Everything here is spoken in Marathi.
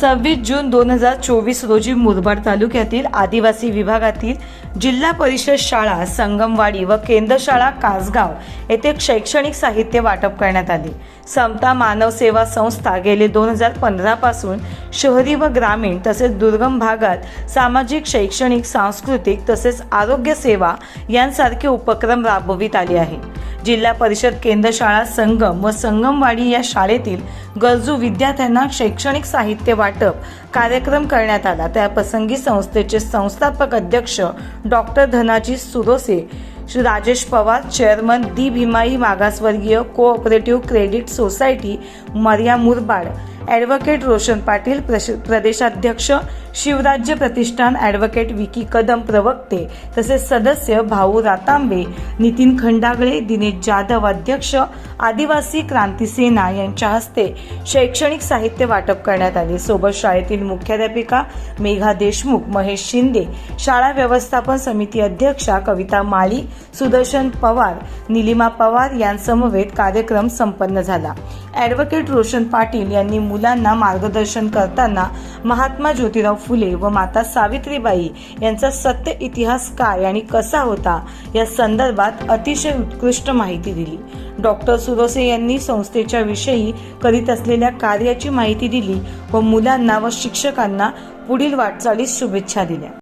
सव्वीस जून दोन हजार चोवीस रोजी मुरबाड तालुक्यातील आदिवासी विभागातील जिल्हा परिषद शाळा संगमवाडी व केंद्रशाळा कासगाव येथे शैक्षणिक साहित्य वाटप करण्यात आले. समता मानव सेवा संस्था गेले दोन हजार पंधरापासून शहरी व ग्रामीण तसेच दुर्गम भागात सामाजिक शैक्षणिक सांस्कृतिक तसेच आरोग्य सेवा यांसारखे उपक्रम राबवित आले आहे. जिल्हा परिषद केंद्र शाळा संगम व संगमवाडी या शाळेतील गरजू विद्यार्थ्यांना शैक्षणिक साहित्य वाटप कार्यक्रम करण्यात आला. त्या प्रसंगी संस्थेचे संस्थापक अध्यक्ष doctor Dhanaji Surose Shri Rajesh Pawar chairman the Bhimai मागासवर्गीय कोऑपरेटिव्ह क्रेडिट सोसायटी मर्या मुरबाड ॲडव्होकेट रोशन पाटील प्रश- प्रदेशाध्यक्ष शिवराज्य प्रतिष्ठान ॲडव्होकेट विकी कदम प्रवक्ते तसेच सदस्य भाऊ रातांबे नितीन खंडागळे दिनेश जाधव अध्यक्ष आदिवासी क्रांती सेना यांच्या हस्ते शैक्षणिक साहित्य वाटप करण्यात आले. सोबत शाळेतील मुख्याध्यापिका मेघा देशमुख महेश शिंदे शाळा व्यवस्थापन समिती अध्यक्षा कविता माळी सुदर्शन पवार निलिमा पवार यांसमवेत कार्यक्रम संपन्न झाला. ॲडव्होकेट रोशन पाटील यांनी मुलांना मार्गदर्शन करताना महात्मा ज्योतिराव फुले व माता सावित्रीबाई यांचा सत्य इतिहास काय आणि कसा होता या संदर्भात अतिशय उत्कृष्ट माहिती दिली. डॉक्टर सुरोसे यांनी संस्थेच्या विषयी करीत असलेल्या कार्याची माहिती दिली व मुलांना व शिक्षकांना पुढील वाटचालीस शुभेच्छा दिल्या.